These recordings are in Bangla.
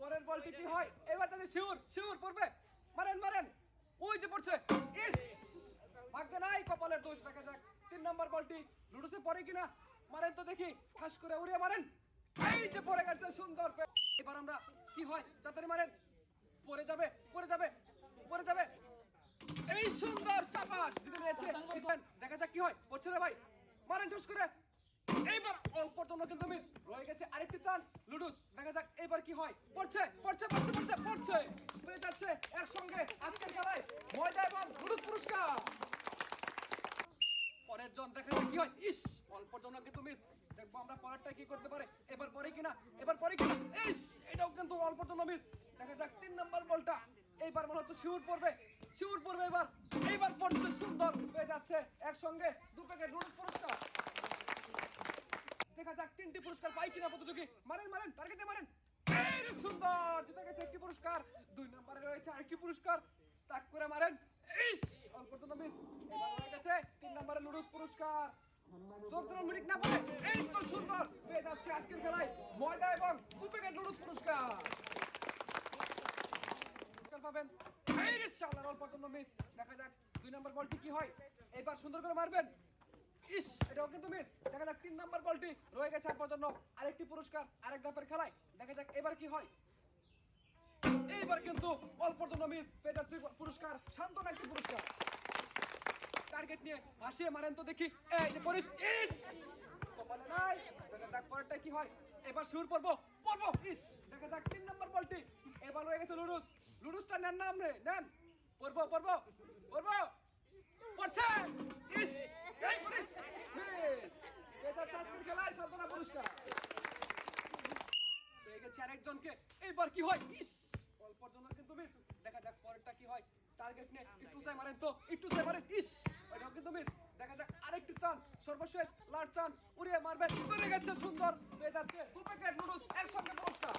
পরের বলটি কি হয়? এবার তাহলে শিউর শিউর পড়বে। মারেন মারেন। ওই যে পড়ছে। ইস! ভাগ্যে নাই, কপালের দোষ, দেখা যাক। তিন নম্বর বলটি লুডুসে পড়ে কিনা? মারেন তো দেখি। ঠাস করে উড়িয়ে মারেন। এই যে পড়ে গেছে, সুন্দর এবার আমরা কি হয়? যাতারি মারেন। পড়ে যাবে পড়ে যাবে পড়ে যাবে। এই সুন্দর দিতে নিয়েছে। দেখা যাক কি হয়। পড়ছে রে ভাই। মারেন ঠাস করে। অল্পর জন্য কিন্তু মিস রয়ে গেছে আরেকটি চান্স লুডুস, দেখা যাক এইবার কি হয়। পড়ছে পড়ছে পড়ছে পড়ছে পড়ছে। পেয়ে যাচ্ছে একসঙ্গে আজকের খেলায় ময়দা এবং লুডুস পুরস্কার। পরের জন দেখা যাক কি হয়। ইস অল্পর জন্য কিন্তু মিস দেখব আমরা পরেরটা কি করতে পারে। এবার পরে কিনা, এবার পরে কিনা। ইস, এটাও কিন্তু অল্পর জন্য মিস দেখা যাক তিন নম্বর বলটা। এইবার মনে হচ্ছে শিউর পড়বে। শিউর পড়বে এবার। এইবার পড়ছে সুন্দর। হয়ে যাচ্ছে একসঙ্গে দু প্যাকেট লুডুস পুরস্কার। দেখা যাক তিনটি পুরস্কার পাই কিনা প্রতিযোগী। মারেন মারেন টার্গেটে মারেন। সুন্দর, জিতে গেছে একটি পুরস্কার। দুই নম্বরে রয়েছে আরেকটি পুরস্কার। তাক করে মারেন। তিন নম্বরে লুডুস পুরস্কার। দেখা যাক দুই নম্বর বলটি কি হয়। এবার সুন্দর করে মারবেন। রয়ে এবার টার্গেট নিয়ে ভাসিয়ে মারেন তো দেখি। কি হয়। এবার সুর পড়ব পড়ব ইস। দেখা যাক তিন নম্বর বলটি এবার হয়ে গেছে লুডুস। লুডুসটা নেন না আপনি, নেন। পড়ব পড়ব পড়ব এইবার মারেন তো সর্বশেষ লাস্ট চান্স উড়িয়ে মারবেন। করে গেছে সুন্দর। পেয়ে যাচ্ছে দু প্যাকেট নুডলস একসঙ্গে পুরস্কার।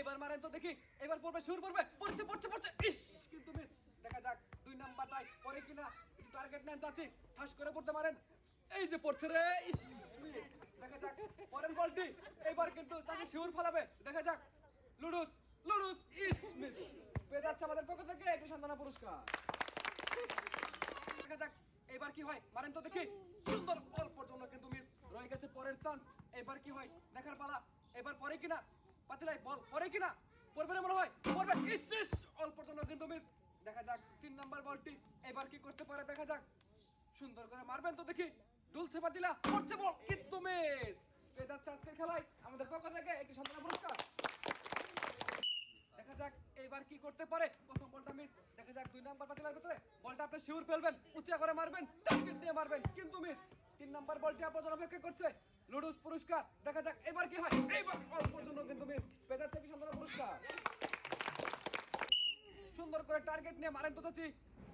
এবার মারেন তো দেখি, এবার পড়বে, সুর পড়বে, পড়ছে পড়ছে পড়ছে। ইস, কিন্তু মিস দেখা যাক দুই নাম্বারটাই পরে কিনা একটু টার্গেট নেন চাচ্ছি ঠাস করে পড়তে মারেন এই যে পড়ছে রে দেখা যাক পরের বলটি এবার কিন্তু চাচি শিউর ফেলাবে। দেখা যাক। লুডুস লুডুস, ইস, মিস। পেয়ে যাচ্ছে আমাদের পক্ষ থেকে একটি সান্ত্বনা পুরস্কার। দেখা যাক এবার কি হয়। মারেন তো দেখি। সুন্দর অল্পর জন্য কিন্তু মিস রয়ে গেছে পরের চান্স এবার কি হয়? দেখার পালা। এবার পরে কিনা? পাতিলাই বল পরে কিনা? পড়বে না মনে হয়? পড়বে। ইস ইস অল্পর জন্য কিন্তু মিস দেখা যাক, তিন নাম্বার বলটি এবার কি করতে পারে, দেখা যাক। সুন্দর করে মারবেন তো দেখি। দুলছে পাতিলা পড়ছে বল, কিন্তু মিস পেয়ে যাচ্ছে আজকের খেলায় আমাদের পক্ষ থেকে একটি সান্ত্বনা পুরস্কার। দেখা যাক এইবার কি করতে পারে, প্রথম বলটা মিস দেখা যাক দুই নাম্বার পাতিলার ভিতরে বলটা আপনি শিউর ফেলবেন, উঁচা করে মারবেন, টার্গেট দিয়ে মারবেন, কিন্তু মিস তিন নাম্বার বলটি আপনার জন্য অপেক্ষা করছে, লুডুস পুরস্কার। দেখা যাক এবার কি হয় এইবার অল্প জন্য কিন্তু মিস পেয়ে যাচ্ছে কি সুন্দর পুরস্কার। সুন্দর করে টার্গেট নিয়ে মারেন তো চাচি।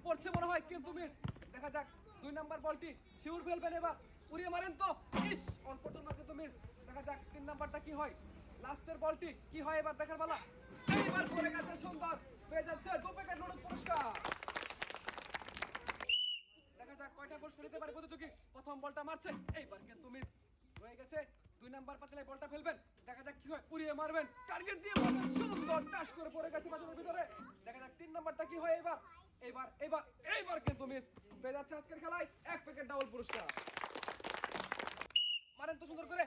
পড়ছে মনে হয় কিন্তু মিস দেখা যাক, দুই নাম্বার বলটি শিউর ফেলবেন এবার উড়িয়ে মারেন তো। ইস অল্প কিন্তু মিস দেখা যাক, তিন নাম্বারটা কি হয়। লাস্টের বলটি কি হয় এবার দেখার বেলা এইবার পড়ে গেছে সুন্দর। পেয়ে যাচ্ছে দু প্যাকেট নুডলস পুরস্কার। দেখা যাক, কয়টা পুরস্কার নিতে পারে প্রতিযোগী। প্রথম বলটা মারছে, এইবার কিন্তু মিস রয়ে গেছে, দুই নাম্বার পাতলে বলটা ফেলবেন। দেখা যাক কি হয় উড়িয়ে মারবেন। টার্গেট দিয়ে মারবেন। সুন্দর টাস করে পড়ে গেছে বাজারের ভিতরে। দেখা যাক তিন কি হয়? এবার এবার এবার এইবার কিন্তু মিস পেয়ে আজকের খেলায়। এক প্যাকেট ডাবল পুরস্কার। মারেন তো সুন্দর করে।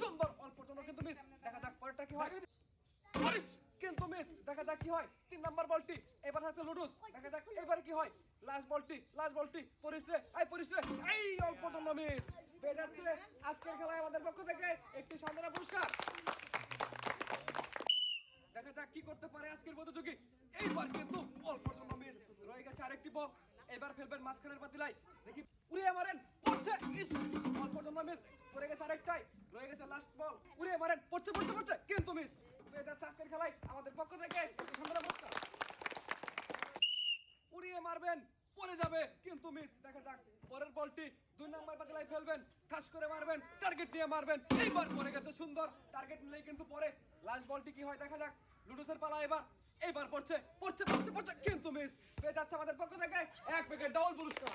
সুন্দর অল্প জন্য কিন্তু মিস দেখা যাক পরেরটা কি হয়। কিন্তু মিস দেখা যাক কি হয়। তিন নাম্বার বলটি, এবার আছে লুডুস। দেখা যাক এবার কি হয়। লাস্ট বলটি লাস্ট বলটি। পরিস রে এই পরিস রে এই অল্প জন্য মিস যাচ্ছে আজকের খেলায় আমাদের পক্ষ থেকে একটি সান্ত্বনা পুরস্কার। দেখা যাক কি করতে পারে আজকের প্রতিযোগী এইবার কিন্তু অল্প জন্য মিস রয়ে গেছে আরেকটি বল এবার ফেলবেন মাঝখানের পাতিলাই দেখি, উড়িয়ে মারেন, পড়ছে, ইস জন্য মিস পড়ে গেছে আরেকটাই, রয়ে গেছে লাস্ট বল উড়িয়ে মারেন, পড়ছে পড়ছে পড়ছে, কিন্তু মিস পেয়ে যাচ্ছে আজকের খেলায় আমাদের পক্ষ থেকে। সুন্দর উড়িয়ে মারবেন, পড়ে যাবে, কিন্তু মিস দেখা যাক। পরের বলটি দুই নাম্বার পাতিলায় ফেলবেন, ঠাস করে মারবেন টার্গেট নিয়ে মারবেন, এইবার পড়ে গেছে সুন্দর। টার্গেট নিলেই কিন্তু পরে লাস্ট বলটি কি হয়, দেখা যাক। লুডুসের পালা এবার এইবার পড়ছে পড়ছে পড়ছে পড়ছে। কিন্তু মিস পেয়ে যাচ্ছে আমাদের পক্ষ থেকে এক প্যাকেট ডাবল পুরস্কার।